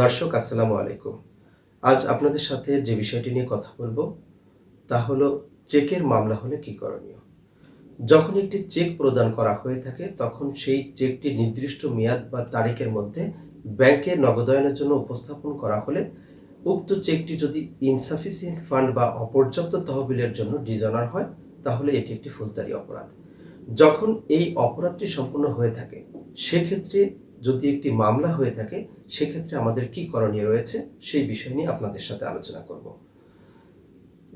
দর্শক, আসসালামু আলাইকুম। আজ আপনাদের সাথে যে বিষয়টি নিয়ে কথা বলব, তা হলো চেকের মামলা হলে কি করণীয়? যখন একটি চেক প্রদান করা হয়ে থাকে, তখন সেই চেকটি নির্দিষ্ট মেয়াদ বা তারিখের মধ্যে ব্যাংকে নগদায়নের জন্য উপস্থাপন করা হলে উক্ত চেকটি যদি ইনসাফিসিয়েন্ট ফান্ড বা অপর্যাপ্ত তহবিলের জন্য ডিজনার হয়, তাহলে এটি একটি ফৌজদারি অপরাধ। যখন এই অপরাধটি সম্পূর্ণ হয়ে থাকে, সেক্ষেত্রে যদি একটি মামলা হয়ে থাকে, সেক্ষেত্রে আমাদের কি করণীয় রয়েছে সেই বিষয় নিয়ে আপনাদের সাথে আলোচনা করব।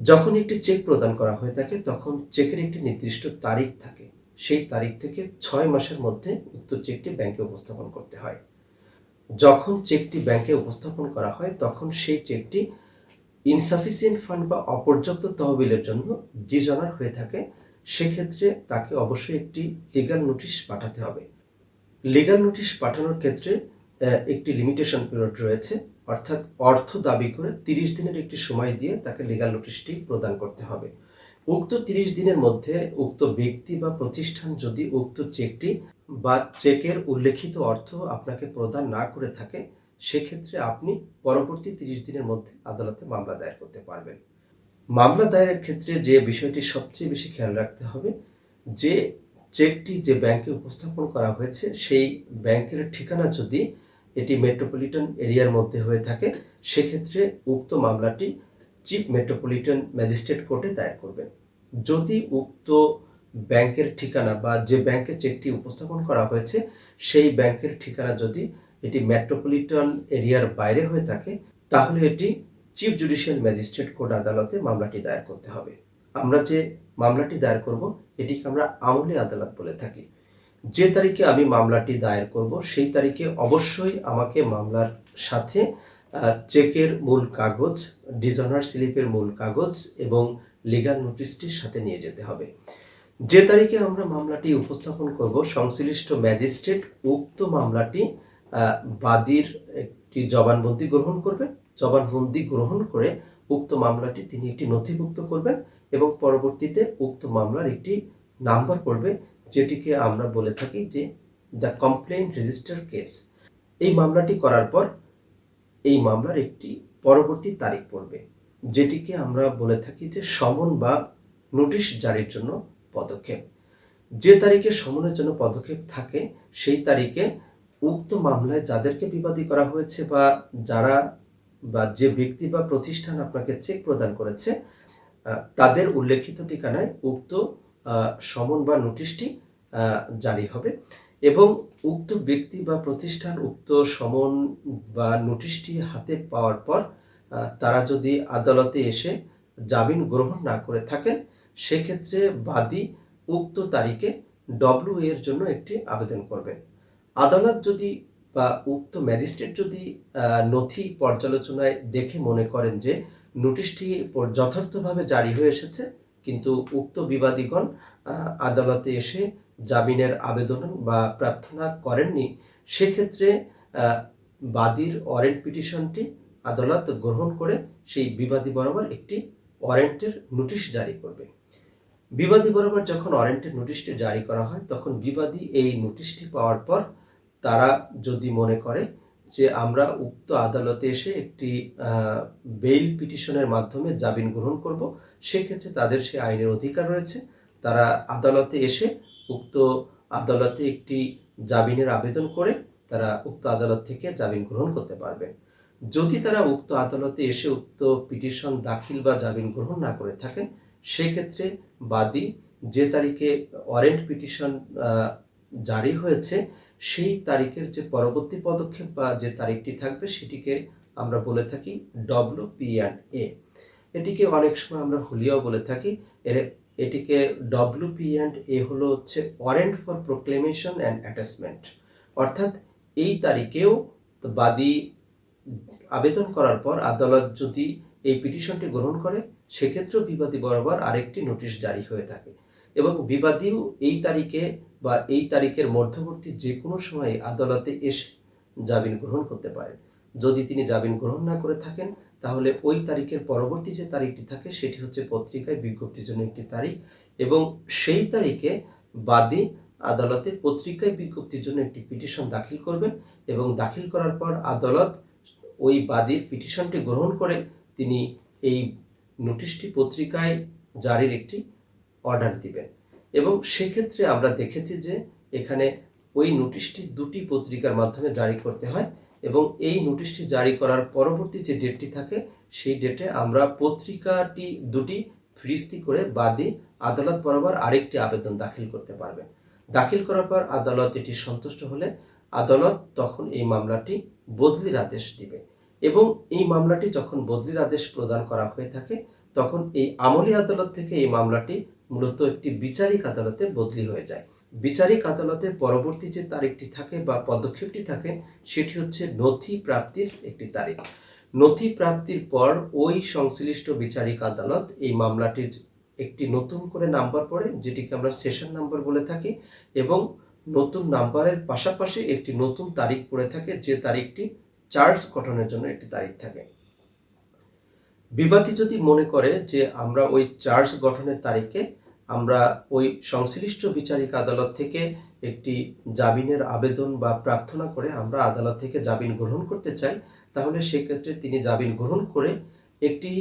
যখন একটি চেক প্রদান করা হয়ে থাকে, তখন চেকের একটি নির্দিষ্ট তারিখ থাকে। সেই তারিখ থেকে ছয় মাসের মধ্যে উক্ত চেকটি ব্যাংকে উপস্থাপন করতে হয়। যখন চেকটি ব্যাংকে উপস্থাপন করা হয়, তখন সেই চেকটি ইনসাফিসিয়েন্ট ফান্ড বা অপর্যাপ্ত তহবিলের জন্য ডিজনার হয়ে থাকে। সেক্ষেত্রে তাকে অবশ্যই একটি লিগাল নোটিশ পাঠাতে হবে। লিগাল নোটিশ পাঠানোর ক্ষেত্রে একটি লিমিটেশন পিরিয়ড রয়েছে। অর্থাৎ অর্থ দাবি করে তিরিশ দিনের একটি সময় দিয়ে তাকে লিগাল নোটিশটি প্রদান করতে হবে। উক্ত তিরিশ দিনের মধ্যে উক্ত ব্যক্তি বা প্রতিষ্ঠান যদি উক্ত চেকটি বা চেকের উল্লেখিত অর্থ আপনাকে প্রদান না করে থাকে, সেক্ষেত্রে আপনি পরবর্তী তিরিশ দিনের মধ্যে আদালতে মামলা দায়ের করতে পারবেন। মামলা দায়েরের ক্ষেত্রে যে বিষয়টি সবচেয়ে বেশি খেয়াল রাখতে হবে, যে চেকটি যে ব্যাংকে উপস্থাপন করা হয়েছে, সেই ব্যাংকের ঠিকানা যদি এটি মেট্রোপলিটন এরিয়ার মধ্যে হয়ে থাকে, সেক্ষেত্রে উক্ত মামলাটি চিফ মেট্রোপলিটন ম্যাজিস্ট্রেট কোর্টে দায়ের করবেন। যদি উক্ত ব্যাংকের ঠিকানা বা যে ব্যাংকে চেকটি উপস্থাপন করা হয়েছে, সেই ব্যাংকের ঠিকানা যদি এটি মেট্রোপলিটন এরিয়ার বাইরে হয়ে থাকে, তাহলে এটি চিফ জুডিশিয়াল ম্যাজিস্ট্রেট কোর্ট আদালতে মামলাটি দায়ের করতে হবে। আমরা যে মামলাটি দায়ের করব, এটিকে আমরা আমলি আদালত বলে থাকি। যে তারিখে আমি মামলাটি দায়ের করব, সেই তারিখে অবশ্যই আমাকে মামলার সাথে চেকের মূল কাগজ, ডিজনার স্লিপের মূল কাগজ এবং লিগাল নোটিশটির সাথে নিয়ে যেতে হবে। যে তারিখে আমরা মামলাটি উপস্থাপন করব, সংশ্লিষ্ট ম্যাজিস্ট্রেট উক্ত মামলাটি বাদীর একটি জবানবন্দি গ্রহণ করবে। জবানবন্দি গ্রহণ করে উক্ত মামলাটি তিনি একটি নথিভুক্ত করবেন এবং পরবর্তীতে উক্ত মামলার একটি নাম্বার পড়বে, যেটিকে আমরা বলে থাকি যে দ্য কমপ্লেন রেজিস্টার কেস। এই মামলাটি করার পর এই মামলার একটি পরবর্তী তারিখ পড়বে, যেটিকে আমরা বলে থাকি যে সমন বা নোটিশ জারির জন্য পদক্ষেপ। যে তারিখে সমনের জন্য পদক্ষেপ থাকে, সেই তারিখে উক্ত মামলায় যাদেরকে বিবাদী করা হয়েছে বা যারা বা যে ব্যক্তি বা প্রতিষ্ঠান আপনাকে চেক প্রদান করেছে তাদের উল্লেখিত ঠিকানায় উক্ত সমন বা নোটিশটি জারি হবে এবং উক্ত ব্যক্তি বা প্রতিষ্ঠান উক্ত সমন বা নোটিশটি হাতে পাওয়ার পর তারা যদি আদালতে এসে জামিন গ্রহণ না করে থাকেন, সেক্ষেত্রে বাদী উক্ত তারিখে ডব্লিউ এর জন্য একটি আবেদন করবেন। আদালত যদি বা উক্ত ম্যাজিস্ট্রেট যদি নথি পর্যালোচনায় দেখে মনে করেন যে নোটিশটি যথার্থভাবে জারি হয়ে এসেছে, কিন্তু উক্ত বিবাদীগণ আদালতে এসে জামিনের আবেদন বা প্রার্থনা করেননি, সেক্ষেত্রে বাদীর ওয়ারেন্ট পিটিশনটি আদালত গ্রহণ করে সেই বিবাদী বরাবর একটি ওয়ারেন্টের নোটিশ জারি করবে। বিবাদী বরাবর যখন ওয়ারেন্টের নোটিশটি জারি করা হয়, তখন বিবাদী এই নোটিশটি পাওয়ার পর তারা যদি মনে করে যে আমরা উক্ত আদালতে এসে একটি বেইল পিটিশনের মাধ্যমে জামিন গ্রহণ করব, সেক্ষেত্রে তাদের সে আইনের অধিকার রয়েছে। তারা আদালতে এসে উক্ত আদালতে একটি জামিনের আবেদন করে তারা উক্ত আদালত থেকে জামিন গ্রহণ করতে পারবেন যদি তারা উক্ত আদালতে এসে উক্ত পিটিশন দাখিল বা জামিন গ্রহণ না করে থাকেন, সেক্ষেত্রে বাদী যে তারিখে ওয়ারেন্ট পিটিশন জারি হয়েছে সেই তারিখের যে পরবর্তী পদক্ষেপ বা যে তারিখটি থাকবে সেটিকে আমরা বলে থাকি ডব্লিউ পি অ্যান্ড এ এটিকে অনেক সময় আমরা হুলিয়াও বলে থাকি, এর এটিকে ডব্লিউ পি অ্যান্ড এ হলো হচ্ছে warrant for proclamation and attachment অর্থাৎ এই তারিখেও বাদী আবেদন করার পর আদালত যদি এই পিটিশনটি গ্রহণ করে, সেক্ষেত্রেও বিবাদী বরাবর আরেকটি নোটিশ জারি হয়ে থাকে। এবং বিবাদীও এই তারিখে বা এই তারিখের মধ্যবর্তী যে কোনো সময় আদালতে এসে জামিন গ্রহণ করতে পারেন। যদি তিনি জামিন গ্রহণ না করে থাকেন, তাহলে ওই তারিখের পরবর্তী যে তারিখটি থাকে, সেটি হচ্ছে পত্রিকায় বিজ্ঞপ্তির জন্য একটি তারিখ এবং সেই তারিখে বাদী আদালতে পত্রিকায় বিজ্ঞপ্তির জন্য একটি পিটিশন দাখিল করবেন এবং দাখিল করার পর আদালত ওই বাদীর পিটিশনটি গ্রহণ করে তিনি এই নোটিশটি পত্রিকায় জারির একটি অর্ডার দিবেন। এবং সেক্ষেত্রে আমরা দেখেছি যে এখানে ওই নোটিশটি দুটি পত্রিকার মাধ্যমে জারি করতে হয় এবং এই নোটিশটি জারি করার পরবর্তী যে ডেটটি থাকে, সেই ডেটে আমরা পত্রিকাটি দুটি ফিরিস্তি করে বাদী আদালত বরাবর আরেকটি আবেদন দাখিল করতে পারবে। দাখিল করার পর আদালত এটি সন্তুষ্ট হলে আদালত তখন এই মামলাটি বদলির আদেশ দিবে এবং এই মামলাটি যখন বদলির আদেশ প্রদান করা হয়ে থাকে, তখন এই আমলি আদালত থেকে এই মামলাটি মূলত একটি বিচারিক আদালতে বদলি হয়ে যায়। বিচারিক আদালতে পরবর্তী যে তারিখটি থাকে বা পদক্ষেপটি থাকে, সেটি হচ্ছে নথি প্রাপ্তির একটি তারিখ। নথি প্রাপ্তির পর ওই সংশ্লিষ্ট বিচারিক আদালত এই মামলাটির একটি নতুন করে নাম্বার পড়ে, যেটিকে আমরা সেশন নাম্বার বলে থাকি, এবং নতুন নাম্বারের পাশাপাশি একটি নতুন তারিখ পড়ে থাকে, যে তারিখটি চার্জ গঠনের জন্য একটি তারিখ থাকে। বিবাদী যদি মনে করে যে আমরা ওই চার্জ গঠনের তারিখে আমরা ওই সংশ্লিষ্ট বিচারিক আদালত থেকে একটি জামিনের আবেদন বা প্রার্থনা করে আমরা আদালত থেকে জামিন গ্রহণ করতে চাই, তাহলে সেক্ষেত্রে তিনি জামিন গ্রহণ করে একটি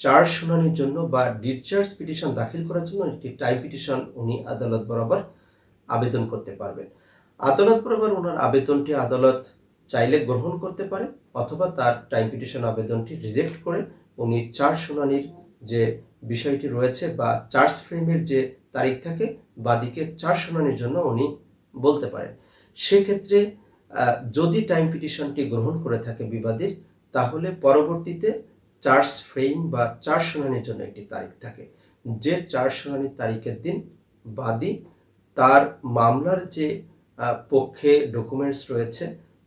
চার্জ শুনানির জন্য বা ডিসচার্জ পিটিশন দাখিল করার জন্য একটি টাইম পিটিশন উনি আদালত বরাবর আবেদন করতে পারবেন। আদালত বরাবর ওনার আবেদনটি আদালত চাইলে গ্রহণ করতে পারে অথবা তার টাইম পিটিশন আবেদনটি রিজেক্ট করে উনি চার্জ শুনানির যে বিষয়টি রয়েছে বা চার্জ ফ্রেমের যে তারিখ থাকে, বাদিকে চার্জ শুনানির জন্য উনি বলতে পারেন। সেক্ষেত্রে যদি টাইম পিটিশনটি গ্রহণ করে থাকে বিবাদীর, তাহলে পরবর্তীতে চার্জ ফ্রেম বা চার্জ শুনানির জন্য একটি তারিখ থাকে। যে চার্জ শুনানির তারিখের দিন বাদী তার মামলার যে পক্ষে ডকুমেন্টস রয়েছে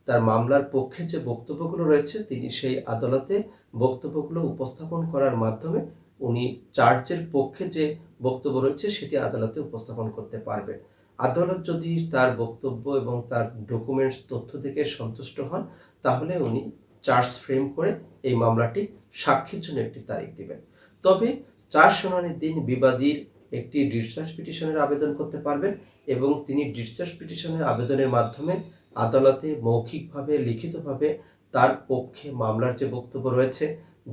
তার মামলার পক্ষে যে বক্তব্যগুলো রয়েছে, তিনি সেই আদালতে বক্তব্যগুলো উপস্থাপন করার মাধ্যমে উনি চার্জের পক্ষে যে বক্তব্য রয়েছে, সেটি আদালতে উপস্থাপন করতে পারবেন। আদালত যদি তার বক্তব্য এবং তার ডকুমেন্টস তথ্য থেকে সন্তুষ্ট হন, তাহলে উনি চার্জ ফ্রেম করে এই মামলাটি সাক্ষীর জন্য একটি তারিখ দিবেন। তবে চার শুনানির দিন বিবাদীর একটি ডিসচার্জ পিটিশনের আবেদন করতে পারবেন এবং তিনি ডিসচার্জ পিটিশনের আবেদনের মাধ্যমে আদালতে মৌখিকভাবে, লিখিতভাবে তার পক্ষে মামলার যে বক্তব্য রয়েছে,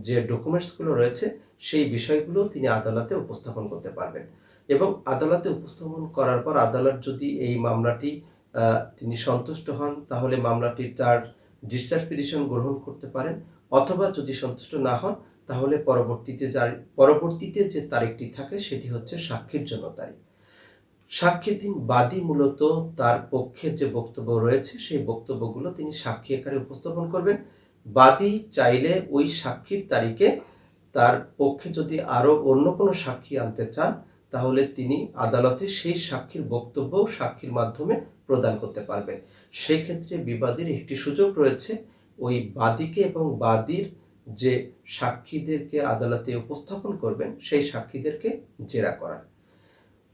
যে ডকুমেন্টসগুলো রয়েছে, সেই বিষয়গুলো তিনি আদালতে উপস্থাপন করতে পারবেন। এবং আদালতে উপস্থাপন করার পর আদালত যদি এই মামলাটি তিনি সন্তুষ্ট হন, তাহলে মামলাটি তার ডিসচার্জ পিটিশন গ্রহণ করতে পারেন। অথবা যদি সন্তুষ্ট না হন, তাহলে পরবর্তীতে যার, পরবর্তীতে যে তারিখটি থাকে, সেটি হচ্ছে সাক্ষীর জন্য তারিখ। সাক্ষীর দিন বাদী মূলত তার পক্ষের যে বক্তব্য রয়েছে, সেই বক্তব্যগুলো তিনি সাক্ষী আকারে উপস্থাপন করবেন। বাদী চাইলে ওই সাক্ষীর তারিখে তার পক্ষে যদি আরও অন্য কোনো সাক্ষী আনতে চান, তাহলে তিনি আদালতে সেই সাক্ষীর বক্তব্য সাক্ষীর মাধ্যমে প্রদান করতে পারবেন। সেক্ষেত্রে বিবাদীর একটি সুযোগ রয়েছে, ওই বাদীকে এবং বাদীর যে সাক্ষীদেরকে আদালতে উপস্থাপন করবেন, সেই সাক্ষীদেরকে জেরা করার।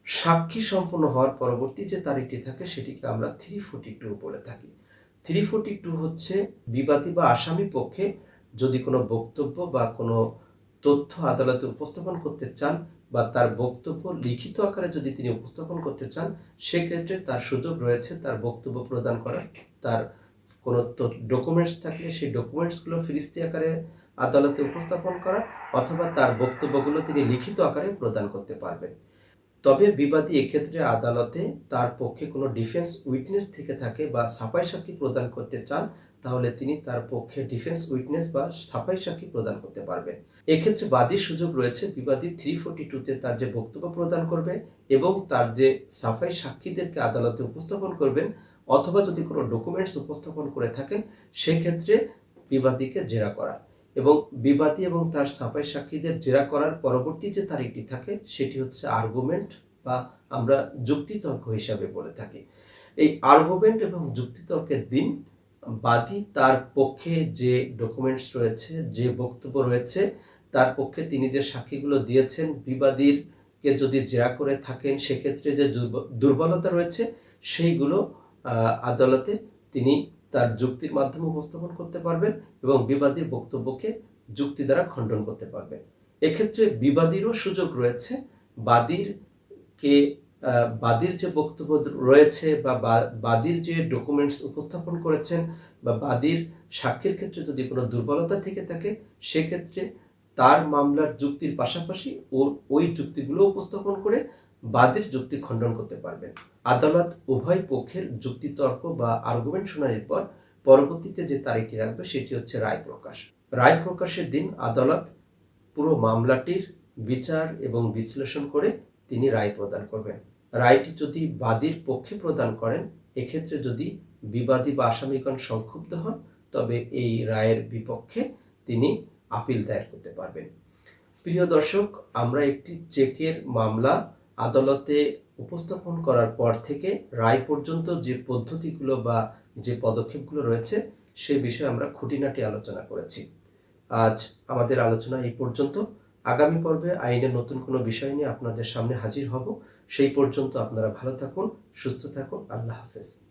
সাক্ষী সম্পন্ন হওয়ার পরবর্তী যে তারিখটি থাকে সেটিকে আমরা থ্রি ফোর্টি টু বলে থাকি। থ্রি ফোর্টি টু হচ্ছে বিবাদী বা আসামি পক্ষে যদি কোনো বক্তব্য বা কোনো তথ্য আদালতে উপস্থাপন করতে চান বা তার বক্তব্য লিখিত আকারে যদি তিনি উপস্থাপন করতে চান, সেক্ষেত্রে তার সুযোগ রয়েছে তার বক্তব্য প্রদান করার। তার কোনো ডকুমেন্টস থাকলে সেই ডকুমেন্টসগুলো ফিরিস্তি আকারে আদালতে উপস্থাপন করা অথবা তার বক্তব্যগুলো তিনি লিখিত আকারে প্রদান করতে পারবেন। তবে বিবাদী এক্ষেত্রে আদালতে তার পক্ষে কোনো ডিফেন্স উইটনেস থেকে থাকে বা সাফাই সাক্ষী প্রদান করতে চান, তাহলে তিনি তার পক্ষে ডিফেন্স উইটনেস বা সাফাই সাক্ষী প্রদান করতে পারবেন। এক্ষেত্রে বাদীর সুযোগ রয়েছে, বিবাদী থ্রি ফোর্টি টুতে তার যে বক্তব্য প্রদান করবে এবং তার যে সাফাই সাক্ষীদেরকে আদালতে উপস্থাপন করবেন অথবা যদি কোনো ডকুমেন্টস উপস্থাপন করে থাকেন, সেক্ষেত্রে বিবাদীকে জেরা করা। এবং বিবাদী এবং তার সাফাই সাক্ষীদের জেরা করার পরবর্তী যে তারিখটি থাকে, সেটি হচ্ছে আর্গুমেন্ট বা আমরা যুক্তিতর্ক হিসাবে বলে থাকি। এই আর্গুমেন্ট এবং যুক্তিতর্কের দিন বাদী তার পক্ষে যে ডকুমেন্টস রয়েছে, যে বক্তব্য রয়েছে, তার পক্ষে তিনি যে সাক্ষীগুলো দিয়েছেন বিবাদীর কে যদি জেরা করে থাকেন, সেক্ষেত্রে যে দুর্ব- দুর্বলতা রয়েছে, সেইগুলো আদালতে তিনি তার যুক্তির মাধ্যমে উপস্থাপন করতে পারবেন এবং বিবাদীর বক্তব্যকে যুক্তি দ্বারা খণ্ডন করতে পারবেন। এক্ষেত্রে বিবাদীরও সুযোগ রয়েছে। বাদীর কে বাদীর যে বক্তব্য রয়েছে বা বাদীর যে ডকুমেন্টস উপস্থাপন করেছেন বা বাদীর সাক্ষীর ক্ষেত্রে যদি কোনো দুর্বলতা থেকে থাকে, সেক্ষেত্রে তার মামলার যুক্তির পাশাপাশি ওর ওই যুক্তিগুলো উপস্থাপন করে বাদীর যুক্তি খণ্ডন করতে পারবেন। আদালত উভয় পক্ষের যুক্তিতর্ক বা আর্গুমেন্ট শুনানির পর পরবর্তীতে যে তারিখটি রাখবে সেটি হচ্ছে রায় প্রকাশ। রায় প্রকাশের দিন আদালত পুরো মামলাটির বিচার এবং বিশ্লেষণ করে তিনি রায় প্রদান করবেন। রায়টি যদি বাদীর পক্ষে প্রদান করেন, এক্ষেত্রে যদি বিবাদী বা আসামিগণ সংক্ষুব্ধ হন, তবে এই রায়ের বিপক্ষে তিনি আপিল দায়ের করতে পারবেন। প্রিয় দর্শক, আমরা একটি চেকের মামলা আদালতে উপস্থাপন করার পর থেকে রায় পর্যন্ত যে পদ্ধতিগুলো বা যে পদক্ষেপগুলো রয়েছে, সে বিষয়ে আমরা খুঁটিনাটি আলোচনা করেছি। আজ আমাদের আলোচনা এই পর্যন্ত। আগামী পর্বে আইনের নতুন কোনো বিষয় নিয়ে আপনাদের সামনে হাজির হব। সেই পর্যন্ত আপনারা ভালো থাকুন, সুস্থ থাকুন। আল্লাহ হাফেজ।